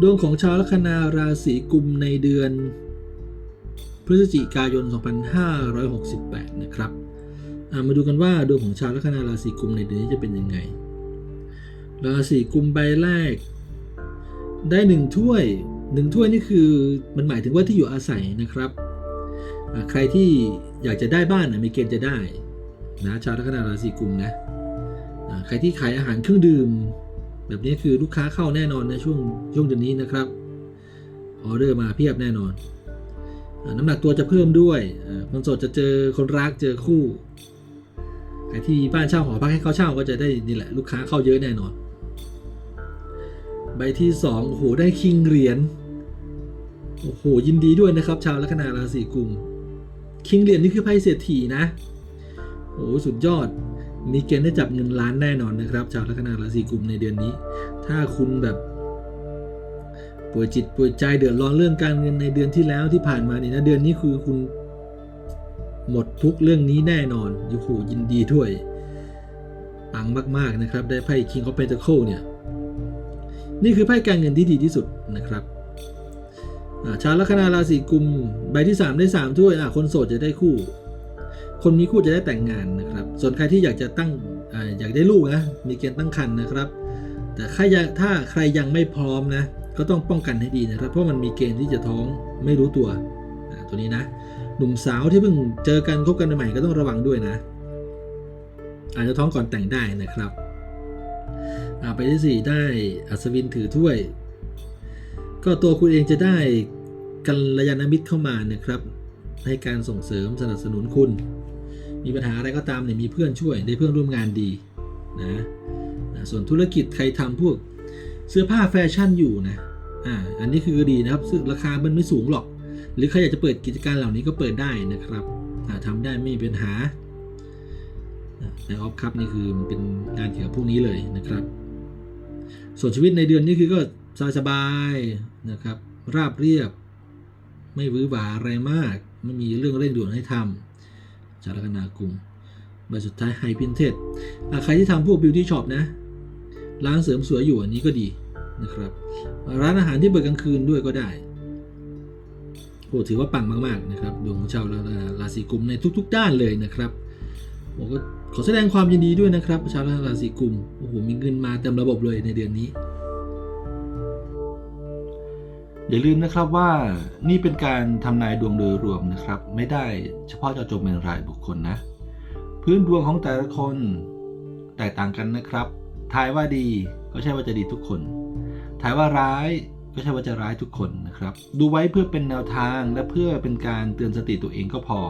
ดวงของชาวลัคนาราศีกุมในเดือน พฤศจิกายน 2568 นะครับ มาดูกันว่าดวงของชาวลัคนาราศีกุมในเดือนนี้จะเป็นยังไง ราศีกุมใบแรก ได้หนึ่งถ้วยหนึ่งถ้วยนี่คือมันหมายถึงว่าที่อยู่อาศัยนะครับ ใครที่อยากจะได้บ้านนะมีเกณฑ์จะได้นะชาวลัคนาราศีกุมนะ ใครที่ขายอาหารเครื่องดื่ม แบบนี้คือลูกค้าเข้าแน่นอนในช่วงช่วงเดือนนี้นะครับออเดอร์มาเพียบแน่นอน น้ำหนักตัวจะเพิ่มด้วยคนโสดจะเจอคนรักเจอคู่ใครที่บ้านเช่าหอพักให้เขาเช่าก็จะได้นี่แหละลูกค้าเข้าเยอะแน่นอน ใบที่สองโอ้โหได้คิงเหรียญโอ้โหยินดีด้วยนะครับ ชาวลัคนาราศีกุมคิงเหรียญนี่คือไพ่เศรษฐีนะโอ้โหสุดยอด มีเกณฑ์ได้จับเงินล้านแน่นอนนะครับชาวลัคนาราศีกุมในเดือนนี้ ถ้าคุณแบบป่วยจิตป่วยใจเดือดร้อนเรื่องการเงินในเดือนที่แล้วที่ผ่านมาเนี่นะเดือนนี้คือคุณหมดทุกเรื่องนี้แน่นอนโอ้โหยินดีด้วยปังมาก ๆ นะครับ ได้ไพ่ King of Pentacle เนี่ย นี่คือไพ่การเงินที่ดีที่สุดนะครับชาวลัคนาราศีกุม ใบที่ 3 ได้ 3 ถ้วยอะคนโสดจะได้คู่ คนมีคู่จะได้แต่งงานนะครับ ส่วนใครที่อยากจะตั้งออยากได้ลูกนะ มีเกณฑ์ตั้งครรภ์นะครับ แต่ใครถ้าใครยังไม่พร้อมนะ ก็ต้องป้องกันให้ดีนะครับ เพราะมันมีเกณฑ์ที่จะท้องไม่รู้ตัว ตัวนี้นะ หนุ่มสาวที่เพิ่งเจอกันคบกันใหม่ก็ต้องระวังด้วยนะ อาจจะท้องก่อนแต่งได้นะครับอ่าไปที่ 4 ได้อัศวินถือถ้วย ก็ตัวคุณเองจะได้กัลยาณมิตรเข้ามานะครับ ให้การส่งเสริมสนับสนุนคุณ มีปัญหาอะไรก็ตามเนี่ยมีเพื่อนช่วยได้เพื่อนร่วมงานดีนะนะส่วนธุรกิจใครทำพวกเสื้อผ้าแฟชั่นอยู่นะอ่าอันนี้คือดีนะครับซึ่งราคามันไม่สูงหรอก หรือใครอยากจะเปิดกิจการเหล่านี้ก็เปิดได้นะครับอ่าทำได้ไม่มีปัญหาในออฟคัพนี่คือมันเป็นงานเกี่ยวกับพวกนี้เลยนะครับ ส่วนชีวิตในเดือนนี้คือก็สบายๆนะครับ ราบเรียบ ไม่วือหวาอะไรมาก ไม่มีเรื่องเร่งด่วนให้ทำ จารกนากุมใบสุดท้ายไฮพินเทสใครที่ทำพวกบิวตี้ช็อปนะ ร้านเสริมสวยอยู่อันนี้ก็ดีนะครับ ร้านอาหารที่เปิดกลางคืนด้วยก็ได้โอ้ถือว่าปังมาก ๆ นะครับ ดวงของชาวราศีกุมในทุก ๆ ด้านเลยนะครับผมก็ขอแสดงความยินดีด้วยนะครับ ชาวราศีกุมโอ้โหมีเงินมาเต็มระบบเลยในเดือนนี้ อย่าลืมนะครับว่านี่เป็นการทำนายดวงโดยรวมนะครับ ไม่ได้เฉพาะเจาะจงเป็นรายบุคคลนะ พื้นดวงของแต่ละคนแตกต่างกันนะครับทายว่าดีก็ใช่ว่าจะดีทุกคนทายว่าร้ายก็ใช่ว่าจะร้ายทุกคนนะครับ ดูไว้เพื่อเป็นแนวทางและเพื่อเป็นการเตือนสติตัวเองก็พอ